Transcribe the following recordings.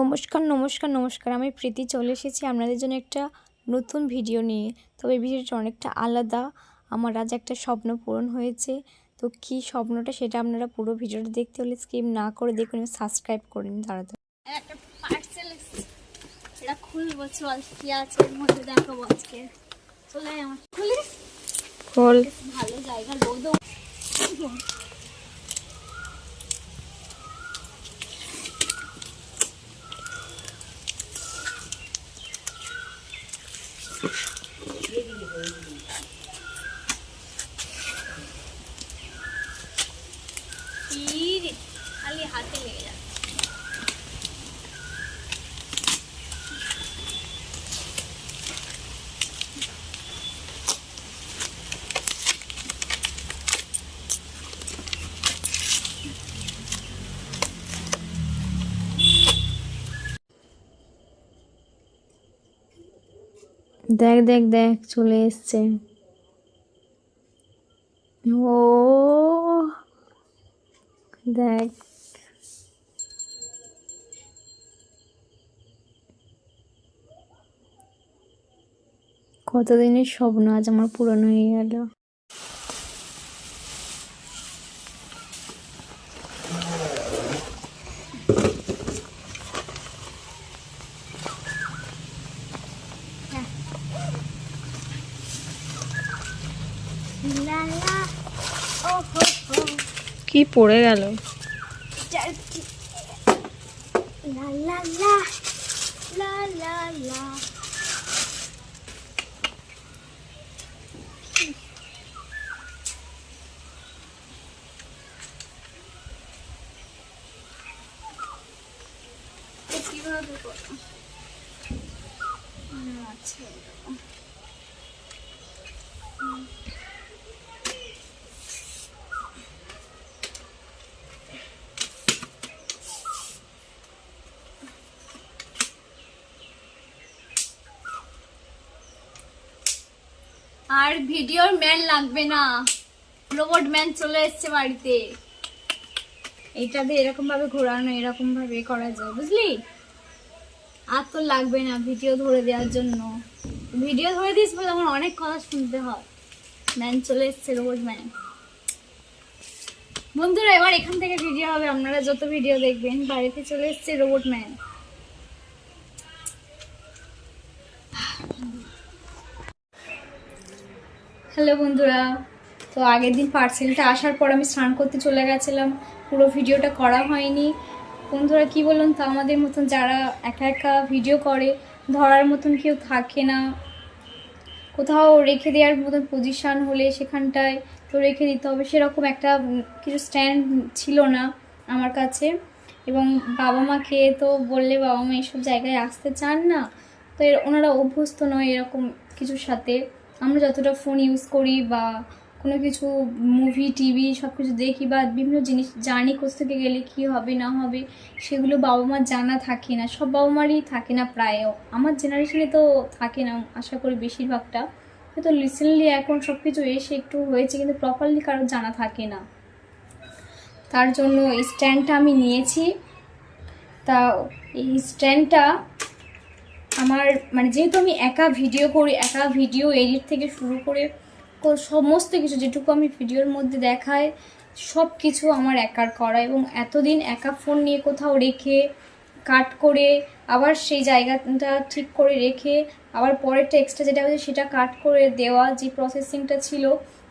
নমস্কার নমস্কার নমস্কার। আমি প্রীতি চলে এসেছি আপনাদের জন্য একটা নতুন ভিডিও নিয়ে। তবে এই ভিডিওটা অনেকটা আলাদা। আমার আজ একটা স্বপ্ন পূরণ হয়েছে। তো কী স্বপ্নটা সেটা আপনারা পুরো ভিডিওটা দেখতে হলে স্কিপ না করে দেখুন সাবস্ক্রাইব করে নিন তাড়াতাড়ি। একটা পার্সেল এটা খুলবো চল। কি আছে এর মধ্যে দেখাবো আজকে। চলে আমার। খুলিস? ভালো জায়গা খালি হাতে লেগে যাচ্ছে। দেখ দেখ দেখ চলে এসছে। ও দেখ। কতদিনের স্বপ্ন আজ আমার পূরণ হয়ে গেল। কি পড়ে গেল? কীভাবে আচ্ছা আর ভিডিওর ম্যান লাগবে না। রোবট ম্যান চলে এসছে বাড়িতে। এইটা দিয়ে এরকম ভাবে ঘোরানো এরকম ভাবে করা যায়, বুঝলি? আর তো লাগবে না ভিডিও ধরে দেওয়ার জন্য। ভিডিও ধরে দিস বলে আমার অনেক কথা শুনতে হয়। ম্যান চলে এসছে, রোবট ম্যান। বন্ধুরা, এবার এখান থেকে ভিডিও হবে। আপনারা যত ভিডিও দেখবেন, বাড়িতে চলে এসছে রোবট ম্যান। হ্যালো বন্ধুরা, তো আগের দিন পার্সেলটা আসার পর আমি স্নান করতে চলে গেছিলাম। পুরো ভিডিওটা করা হয়নি। বন্ধুরা, কি বলুন তো, আমাদের মতন যারা একা একা ভিডিও করে, ধরার মতন কেউ থাকে না। কোথাও রেখে দেওয়ার মতন পজিশান হলে সেখানটায় তো রেখে দিতে হবে। সেরকম একটা কিছু স্ট্যান্ড ছিল না আমার কাছে। এবং বাবা মাকে তো বললে বাবা মা এইসব জায়গায় আসতে চান না। তো এর, ওনারা অভ্যস্ত নয় এরকম কিছুর সাথে। আমরা যতটা ফোন ইউজ করি বা কোনো কিছু মুভি টিভি সব কিছু দেখি বা বিভিন্ন জিনিস জানি কোথা থেকে গেলে কী হবে, না হবে, সেগুলো বাবা মার জানা থাকে না। সব বাবা মারই থাকে না প্রায়। আমার জেনারেশনে তো থাকে না, আশা করি বেশিরভাগটা। হয়তো রিসেন্টলি এখন সব কিছু এসে একটু হয়েছে, কিন্তু প্রপারলি কারোর জানা থাকে না। তার জন্য এই স্ট্যান্ডটা আমি নিয়েছি। তা এই স্ট্যান্ডটা আমার মানে যেহেতু আমি একা ভিডিও করি, একা ভিডিও এডিট থেকে শুরু করে সমস্ত কিছু যেটুকু আমি ভিডিওর মধ্যে দেখাই সব কিছু আমার একার করা এবং এতদিন একা ফোন নিয়ে কোথাও রেখে কাট করে, আবার সেই জায়গাটা ঠিক করে রেখে, আবার পরেরটা এক্সট্রা যেটা হচ্ছে সেটা কাট করে দেওয়া, যে প্রসেসিংটা ছিল,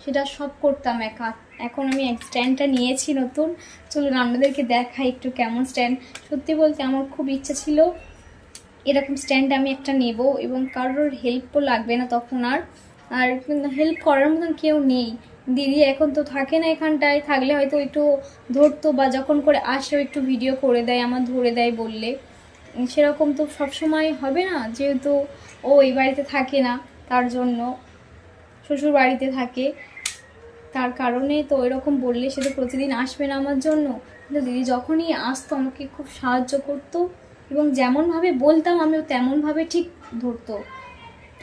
সেটা সব করতাম একা। এখন আমি এক স্ট্যান্ডটা নিয়েছি নতুন। চলুন আপনাদেরকে দেখাই একটু কেমন স্ট্যান্ড সত্যি বলতে আমার খুব ইচ্ছা ছিল এরকম স্ট্যান্ড আমি একটা নেব এবং কারোর হেল্পও লাগবে না তখন আর। আর হেল্প করার মতন কেউ নেই। দিদি এখন তো থাকে না এখানটায়, থাকলে হয়তো একটু ধরতো বা যখন করে আসেও একটু ভিডিও করে দেয়, আমার ধরে দেয় বললে। সেরকম তো সব সময় হবে না, যেহেতু ও এই বাড়িতে থাকে না, তার জন্য শ্বশুর বাড়িতে থাকে। তার কারণে তো এরকম বললে সে তো প্রতিদিন আসবে না আমার জন্য। কিন্তু দিদি যখনই আসতো, আমাকে খুব সাহায্য করতো। এবং যেমনভাবে বলতাম, আমিও তেমনভাবে ঠিক ধরতো।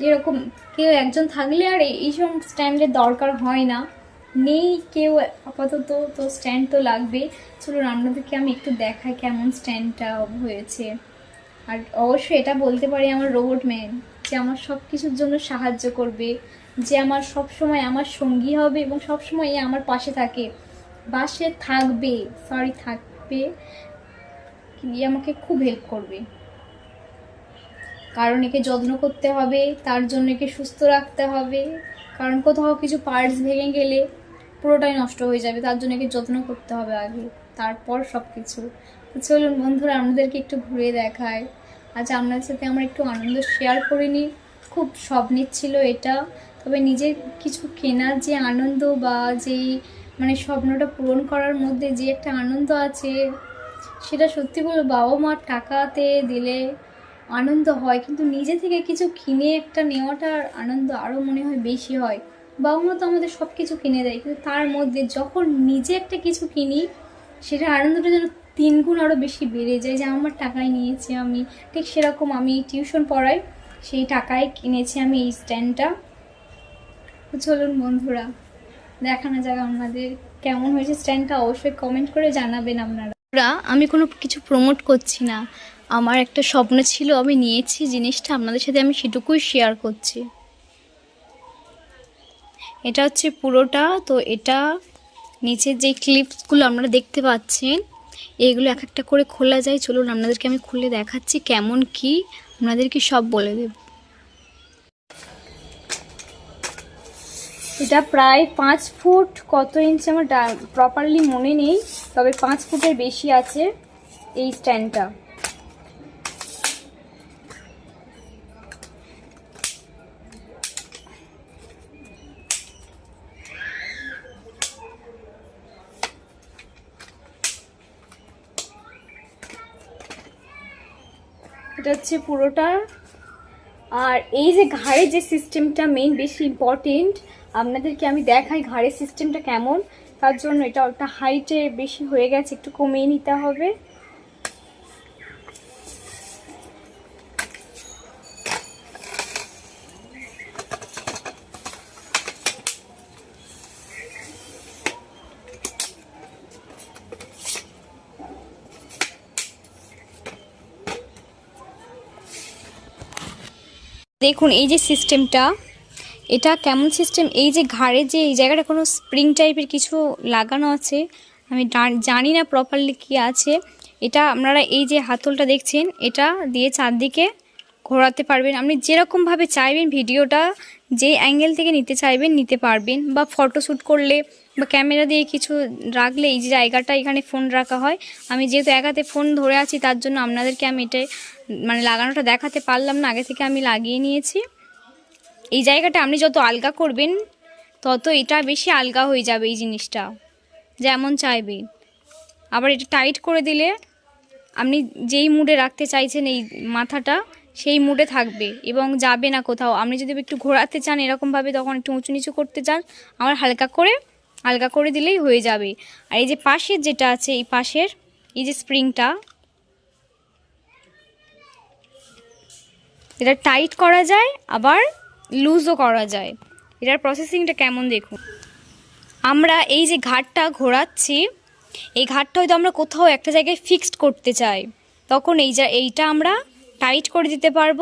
এরকম কেউ একজন থাকলে আর এইসব স্ট্যান্ডের দরকার হয় না। নেই কেউ আপাতত, তো স্ট্যান্ড তো লাগবে। চলুন আপনাদেরকে আমি একটু দেখাই কেমন স্ট্যান্ডটা হয়েছে। আর অবশ্যই এটা বলতে পারি আমার রোবট ম্যান যে আমার সব কিছুর জন্য সাহায্য করবে, যে আমার সব সময় আমার সঙ্গী হবে এবং সব সময় আমার পাশে থাকে। বাসে থাকবে সরি থাকবে। ইয়ে আমাকে খুব হেল্প করবে। কারণ একে যত্ন করতে হবে, তার জন্য একে সুস্থ রাখতে হবে। কারণ কোথাও কিছু পার্টস ভেঙে গেলে পুরোটাই নষ্ট হয়ে যাবে, তার জন্য একে যত্ন করতে হবে আগে, তারপর সব কিছু চলুন বন্ধুরা আমাদেরকে একটু ঘুরে দেখায় আজ আপনাদের সাথে আমরা একটু আনন্দ শেয়ার করে নিই। খুব স্বপ্নের ছিল এটা। তবে নিজের কিছু কেনার যে আনন্দ বা যেই মানে স্বপ্নটা পূরণ করার মধ্যে যে একটা আনন্দ আছে সেটা সত্যি বলো বাবা মার টাকাতে দিলে আনন্দ হয়, কিন্তু নিজে থেকে কিছু কিনে একটা নেওয়াটার আনন্দ আরও মনে হয় বেশি হয়। বাবা মা তো আমাদের সব কিছু কিনে দেয়, কিন্তু তার মধ্যে যখন নিজে একটা কিছু কিনি, সেটার আনন্দটা যেন তিন গুণ আরও বেশি বেড়ে যায় যে আমার টাকায় নিয়েছি আমি। ঠিক সেরকম আমি টিউশন পড়াই, সেই টাকায় কিনেছি আমি এই স্ট্যান্ডটা। চলুন বন্ধুরা, দেখানো যাক আপনাদের কেমন হয়েছে স্ট্যান্ডটা, অবশ্যই কমেন্ট করে জানাবেন আপনারা। আমি কোনো কিছু প্রমোট করছি না। আমার একটা স্বপ্ন ছিল, আমি নিয়েছি জিনিসটা, আপনাদের সাথে আমি সেটুকুই শেয়ার করছি। এটা হচ্ছে পুরোটা, তো এটা নিচের যে ক্লিপসগুলো আপনারা দেখতে পাচ্ছেন, এগুলো এক একটা করে খোলা যায়। চলুন, আপনাদেরকে আমি খুলে দেখাচ্ছি কেমন কি, আপনাদেরকে সব বলে দেব। এটা প্রায় পাঁচ ফুট কত ইঞ্চি আমার প্রপারলি মনে নেই, তবে পাঁচ ফুটের বেশি আছে এই স্ট্যান্ডটা এটা হচ্ছে পুরোটা আর এই যে ঘাড়ের যে সিস্টেমটা মেইন বেশি ইম্পর্টেন্ট আপনাদেরকে আমি দেখাই ঘাড়ের সিস্টেমটা কেমন। তার জন্য এটা একটা হাইটে বেশি হয়ে গেছে, একটু কমিয়ে নিতে হবে। দেখুন, এই যে সিস্টেমটা এটা কেমন সিস্টেম এই যে ঘাড়ে যে, এই জায়গাটা কোনো স্প্রিং টাইপের কিছু লাগানো আছে? আমি জানি না প্রপারলি কি আছে। এটা আপনারা এই যে হাতলটা দেখছেন, এটা দিয়ে চারদিকে ঘোরাতে পারবেন। আপনি যেরকমভাবে চাইবেন, ভিডিওটা যে অ্যাঙ্গেল থেকে নিতে চাইবেন, নিতে পারবেন বা ফটো শ্যুট করলে বা ক্যামেরা দিয়ে কিছু রাখলে এই যে জায়গাটা এখানে ফোন রাখা হয়, আমি যেহেতু এক হাতে ফোন ধরে আছি, তার জন্য আপনাদেরকে আমি এটাই মানে লাগানোটা দেখাতে পারলাম না, আগে থেকে আমি লাগিয়ে নিয়েছি। এই জায়গাটা আপনি যত আলগা করবেন, তত এটা বেশি আলগা হয়ে যাবে এই জিনিসটা, যেমন চাইবেন আবার এটা টাইট করে দিলে, আপনি যেই মুডে রাখতে চাইছেন এই মাথাটা, সেই মুডে থাকবে এবং যাবে না কোথাও। আপনি যদি একটু ঘোরাতে চান এরকমভাবে, তখন একটু উঁচু নিচু করতে চান আমার হালকা করে হালকা করে দিলেই হয়ে যাবে। আর এই যে পাশের যেটা আছে, এই পাশের, এই যে স্প্রিংটা, এটা টাইট করা যায়, আবার লুজও করা যায়। এটার প্রসেসিংটা কেমন দেখুন? আমরা এই যে ঘাটটা ঘোরাচ্ছি, এই ঘাটটা হয়তো আমরা কোথাও একটা জায়গায় ফিক্সড করতে চাই। তখন এই যা, এইটা আমরা টাইট করে দিতে পারব।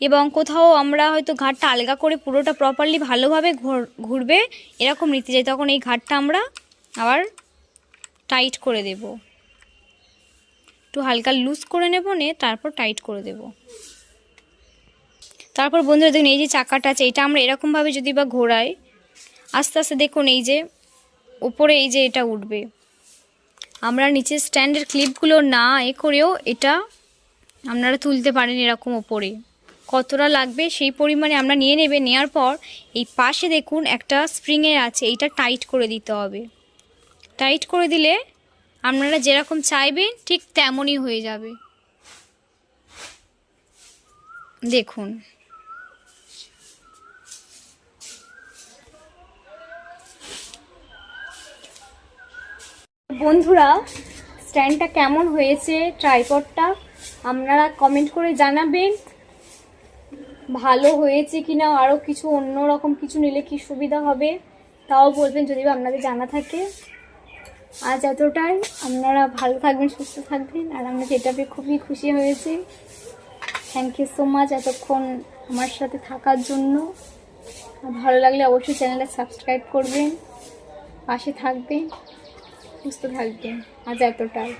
এবং কোথাও আমরা হয়তো ঘাটটা আলগা করে পুরোটা প্রপারলি ভালোভাবে ঘোর- ঘুরবে, এরকম নিতে চাই। তখন এই ঘাটটা আমরা আবার টাইট করে দেব। একটু হালকা লুজ করে নেব নে তারপর টাইট করে দেব। তারপর বন্ধুরা দেখুন, এই যে চাকাটা আছে, এটা আমরা এরকমভাবে যদি বা ঘোরাই, আস্তে আস্তে দেখুন এই যে ওপরে এই যে এটা উঠবে। আমরা নিচে স্ট্যান্ডের ক্লিপগুলো না এ করেও এটা আপনারা তুলতে পারেন এরকম ওপরে। কতটা লাগবে সেই পরিমাণে আমরা নিয়ে নেবে। নেওয়ার পর এই পাশে দেখুন একটা স্প্রিংয়ের আছে, এইটা টাইট করে দিতে হবে। টাইট করে দিলে আপনারা যেরকম চাইবেন ঠিক তেমনই হয়ে যাবে। দেখুন। বন্ধুরা, স্ট্যান্ডটা কেমন হয়েছে? ট্রাইপডটা আপনারা কমেন্ট করে জানাবেন। ভালো হয়েছে কি না আরও কিছু অন্য রকম কিছু নিলে কি সুবিধা হবে, তাও বলবেন যদি আপনাদের জানা থাকে। আজ এতটাই, আপনারা ভালো থাকবেন, সুস্থ থাকবেন, আর আমরা যেটা পেয়ে খুবই খুশি হয়েছি। থ্যাংক ইউ সো মাচ এতক্ষণ আমার সাথে থাকার জন্য। ভালো লাগলে অবশ্যই চ্যানেলটা সাবস্ক্রাইব করবেন, পাশে থাকবেন, সুস্থ থাকবেন। আজ এতটাই।